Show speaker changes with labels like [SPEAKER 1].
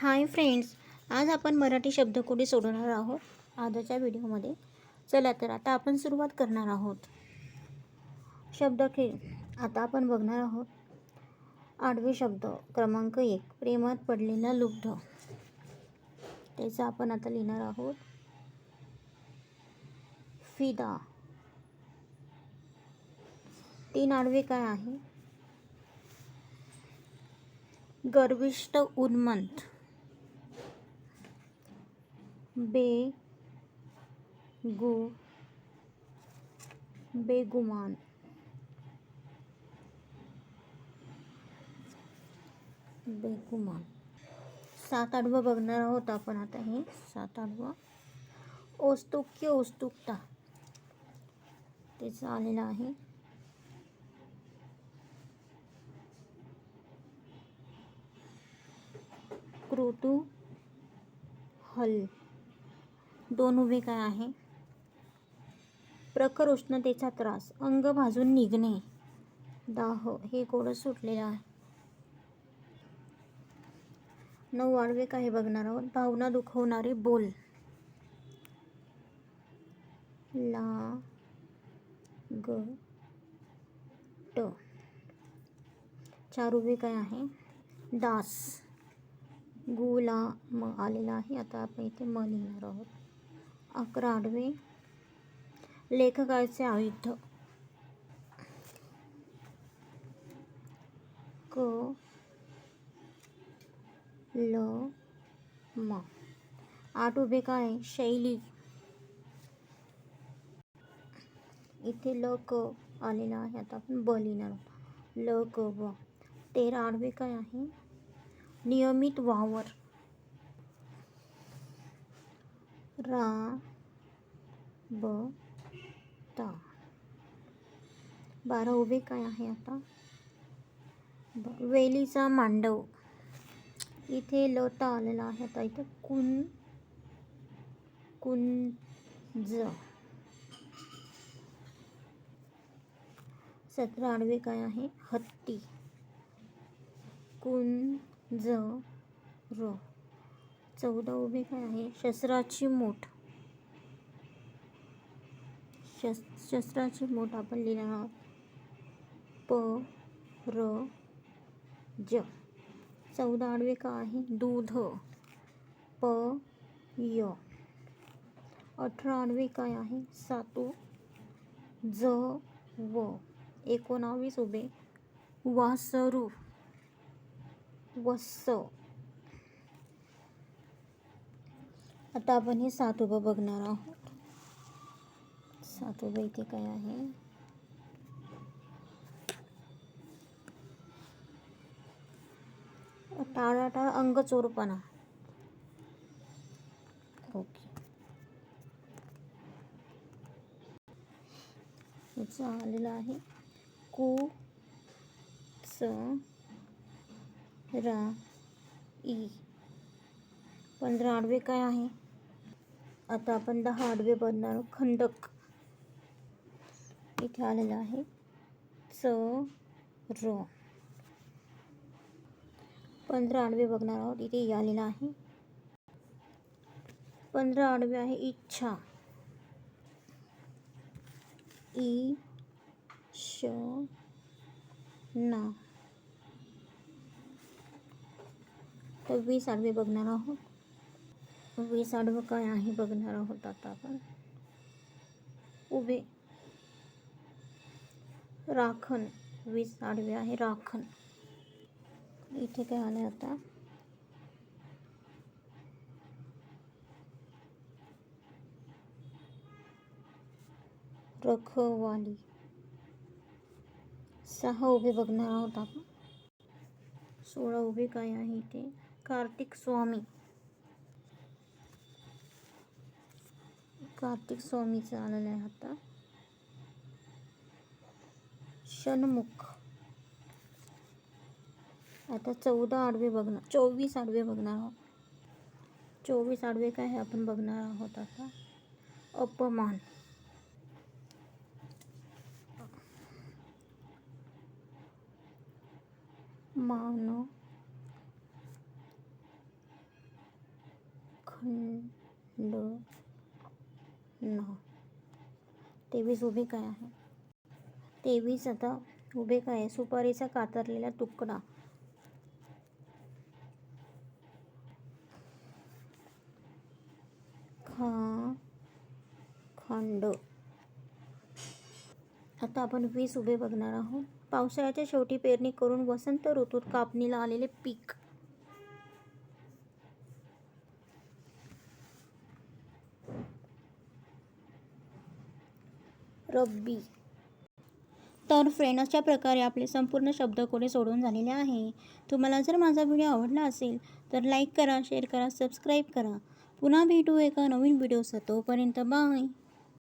[SPEAKER 1] Hi friends आज आपण मराठी शब्दकोडी सोडवणार आहोत आजच्या व्हिडिओमध्ये. चला तर आता आपण सुरुवात करणार आहोत. शब्दखेळ आता आपण बघणार आहोत. आडवे शब्द क्रमांक एक प्रेमात पडलेला लुब्ध. त्याचा आपण आता लिहिणार आहोत. फिदा. तीन आडवे काय आहे? गर्विष्ट उन्मंत. बे गु बेगुमान। बेगुमान। सात आडवं बघणार आहोत आपण आता हे. सात आडवं औस्तुक्य औस्तुकता. त्याचं आलेलं आहे. कृतू हल दोन उभे काय आहे? प्रखर उष्णतेचा त्रास अंग भाजून निघणे. दाह हे कोडं सुटलेलं आहे. नऊ आडवे काय बघणार आहोत? भावना दुखवणारे बोल. ला ग ट. चार उभे काय आहे? दास. गुला म आलेला आहे. आता आपण इथे म लिहिणार आहोत. अकरा आडवे लेखकाचे आयुध. क. ल. म. आठ उभे काय शैली. इथे ल क आलेला आहे. आता आपण ब लिहिणार ल क ब तेरा आडवे काय आहे? नियमित वावर. रा बारा उभे काय आहे आता? ब- वेलीचा मांडव. इथे लता आलेला आहे आता. इथे कुन कुंज. सतरा आडवे काय आहे? हत्ती. कुंज र. चौदा उभे काय आहे? शस्त्राची मोठ. शस् शस्त्राची मोठ आपण लिहिणार आहोत. प र ज. चौदा आडवे का आहे? दूध. प य. अठरा आडवे काय आहे? सातू. ज व. एकोणावीस उभे. वासरू. वस्स. आता आपण हे सात उभं बघणार आहोत. सात उभं इथे काय आहे? टाळाटाळ अंग चोरपणा ओके आलेलं कु स ई पंधरा आडवे काय आहे? आता आपण दहा आडवे आहोत. खंडक. इथे आलेलं आहे. च, र. आडवे बघणार आहोत. इथे आलेलं आडवे आहे इच्छा. ई श, ना. तर वीस आडवे बघणार आहोत. वीस आडवं काय आहे बघणार आहोत आता आपण उभे राखण वीस आडवे आहे राखण इथे काय आलं आता। रखवाली सहा उभे बघणार आहोत आपण सोळा उभे काय आहे इथे कार्तिक स्वामी। कार्तिक स्वामीचं आलेलं आहे आता? षण्मुख. आता चौदा आडवे बघणार चोवीस आडवे बघणार आहोत. चोवीस आडवे काय हे आपण बघणार आहोत आता? अपमान. मान खंड. नऊ तेवीस उभे काय आहे? तेवीस आता उभे काय आहे? सुपारीचा कातरलेला तुकडा. खा खंड. आता आपण वीस उभे बघणार आहोत. पावसाळ्याच्या शेवटी पेरणी करून वसंत ऋतूत कापणीला आलेले पीक. रब्बी. तर फ्रेंड अशा प्रकारे आपले संपूर्ण शब्दकोडे सोडून झालेले आहे. तुम्हाला जर माझा व्हिडिओ आवडला असेल तर लाईक करा शेअर करा सबस्क्राईब करा. पुन्हा भेटू एका नवीन व्हिडिओसह तोपर्यंत बाय